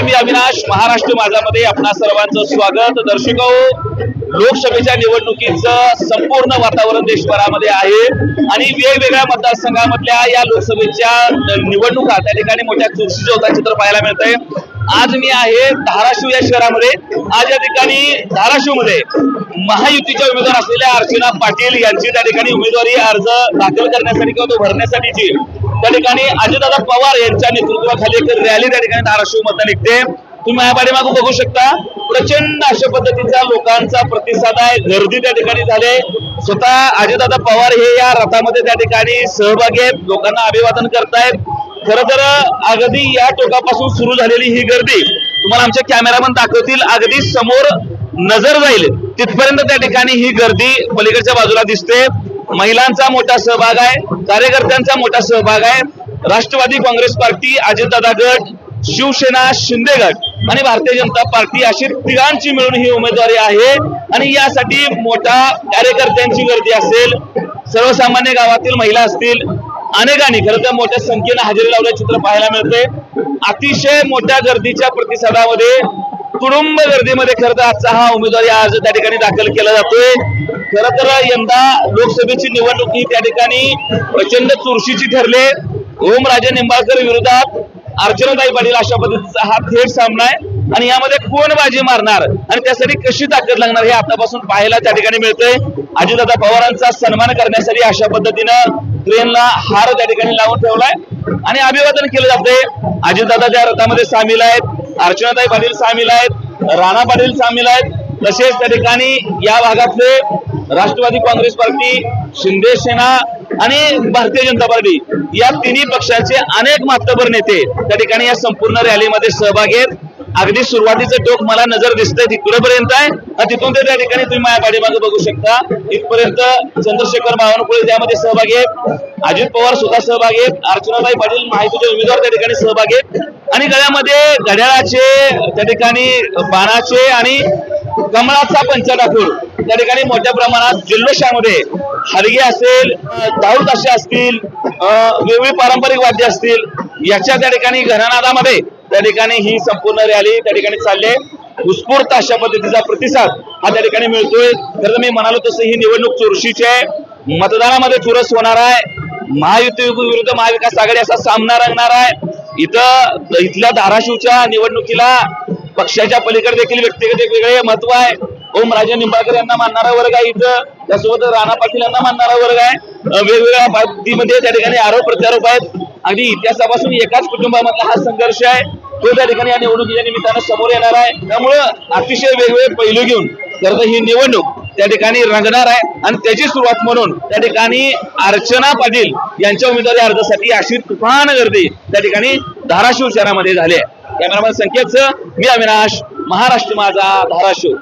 नमस्कार मी अविनाश महाराष्ट्र माझामध्ये आपणा सर्वांचं स्वागत दर्शक हो. लोकसभेच्या निवडणुकीचं संपूर्ण वातावरण देशभरामध्ये आहे आणि वेगवेगळ्या मतदारसंघामधल्या या लोकसभेच्या निवडणुका त्या ठिकाणी मोठ्या चुरशीचं होता चित्र पाहायला मिळतंय. आज मी आहे धाराशिव या शहरामध्ये. आज या ठिकाणी धाराशिवमध्ये महायुतीच्या उमेदवार असलेल्या अर्चना पाटील यांची त्या ठिकाणी उमेदवारी अर्ज दाखल करण्यासाठी किंवा तो भरण्यासाठीची. त्या ठिकाणी अजितदादा पवार यांच्या नेतृत्वाखाली एक रॅली त्या ठिकाणी धाराशिवमध्ये निघते. तुम्ही या पाठीमागून बघू शकता प्रचंड अशा पद्धतीचा लोकांचा प्रतिसाद आहे. गर्दी त्या ठिकाणी झाले. स्वतः अजितदादा पवार हे या रथामध्ये त्या ठिकाणी सहभागी आहेत. लोकांना अभिवादन करतायत. खर तर अगदी या टोकापासून सुरू झालेली ही गर्दी तुम्हाला आमच्या कॅमेरामन दाखवतील. अगदी समोर नजर जाईल. तिथपर्यंत त्या ठिकाणी ही गर्दी पलीकडच्या बाजूला दिसते. महिलांचा मोठा सहभाग आहे. कार्यकर्त्यांचा मोठा सहभाग आहे. राष्ट्रवादी काँग्रेस पार्टी अजितदादा गट शिवसेना शिंदे गट आणि भारतीय जनता पार्टी अशी तिघांची मिळून ही उमेदवारी आहे. आणि यासाठी मोठा कार्यकर्त्यांची गर्दी असेल. सर्वसामान्य गावातील महिला असतील अनेकांनी खरं तर मोठ्या संख्येनं हजेरी लावलं चित्र पाहायला मिळते अतिशय मोठ्या गर्दीच्या प्रतिसादामध्ये कुटुंब गर्दीमध्ये खरं तर आजचा हा उमेदवारी अर्ज त्या ठिकाणी दाखल केला जातोय. खरं तर यंदा लोकसभेची निवडणूक ही त्या ठिकाणी प्रचंड चुरशीची ठरले. ओमराजे निंबाळकर विरोधात अर्चनाताई पाटील अशा पद्धतीचा हा थेट सामना आहे. आणि यामध्ये कोण बाजी मारणार आणि त्यासाठी कशी ताकद लागणार हे आतापासून पाहायला त्या ठिकाणी मिळतंय. अजितदादा पवारांचा सन्मान करण्यासाठी अशा पद्धतीनं ट्रेनला हार त्या ठिकाणी लावून ठेवलाय. आणि अभिवादन केलं जाते अजितदादा त्या रथामध्ये सामील आहेत. अर्चनाताई पाटील सामील आहेत. राणा पाटील सामील आहेत. तसेच त्या ठिकाणी या भागातले राष्ट्रवादी काँग्रेस पार्टी शिंदे सेना आणि भारतीय जनता पार्टी या तिन्ही पक्षांचे अनेक मातबर नेते त्या ठिकाणी या संपूर्ण रॅलीमध्ये सहभागी आहेत. अगदी सुरुवातीचं टोक मला नजर दिसतंय तिकडपर्यंत आहे? तिथून ते त्या ठिकाणी तुम्ही माझ्या पाठीमागे बघू शकता. इथपर्यंत चंद्रशेखर बावनकुळे त्यामध्ये सहभागी आहेत. अजित पवार सुद्धा सहभागी आहेत. अर्चनाबाई पाटील माहितीचे उमेदवार त्या ठिकाणी सहभागी आहेत. आणि गळ्यामध्ये घड्याळाचे त्या ठिकाणी बाणाचे आणि कमळाचा पंचा त्या ठिकाणी मोठ्या प्रमाणात जल्लोषामध्ये हरगे असेल दाऊद ताशे असतील अं, वेगवेगळी पारंपरिक वाद्य असतील याच्या त्या ठिकाणी घरानादामध्ये त्या ठिकाणी ही संपूर्ण रॅली त्या ठिकाणी चालली आहे. उत्स्फूर्त अशा पद्धतीचा प्रतिसाद हा त्या ठिकाणी मिळतोय. खरं तर मी म्हणालो तसं ही निवडणूक चुरशीची आहे. मतदानामध्ये चुरस होणार आहे. महायुती विरुद्ध महाविकास आघाडी असा सामना रंगणार आहे. इथं इथल्या धाराशिवच्या निवडणुकीला पक्षाच्या पलीकडे देखील व्यक्तिगत एक वेगळे महत्त्व आहे. ओम राजे निंबाळकर यांना मानणारा वर्ग आहे इथं. त्यासोबत राणा पाटील यांना मानणारा वर्ग आहे. वेगवेगळ्या बाबतीमध्ये त्या ठिकाणी आरोप प्रत्यारोप आहेत. अगदी इतिहासापासून एकाच कुटुंबामधला हा संघर्ष आहे. तो त्या ठिकाणी या निवडणुकीच्या निमित्तानं समोर येणार आहे. त्यामुळं अतिशय वेगवेगळे पैलू घेऊन तर ही निवडणूक त्या ठिकाणी रंगणार आहे. आणि त्याची सुरुवात म्हणून त्या ठिकाणी अर्चना पाटील यांच्या उमेदवारी अर्जासाठी अशी तुफान गर्दी त्या ठिकाणी धाराशिव शहरामध्ये झाली आहे. कॅमेरामॅन संकेतचं मी अविनाश. महाराष्ट्र माझा धाराशिव.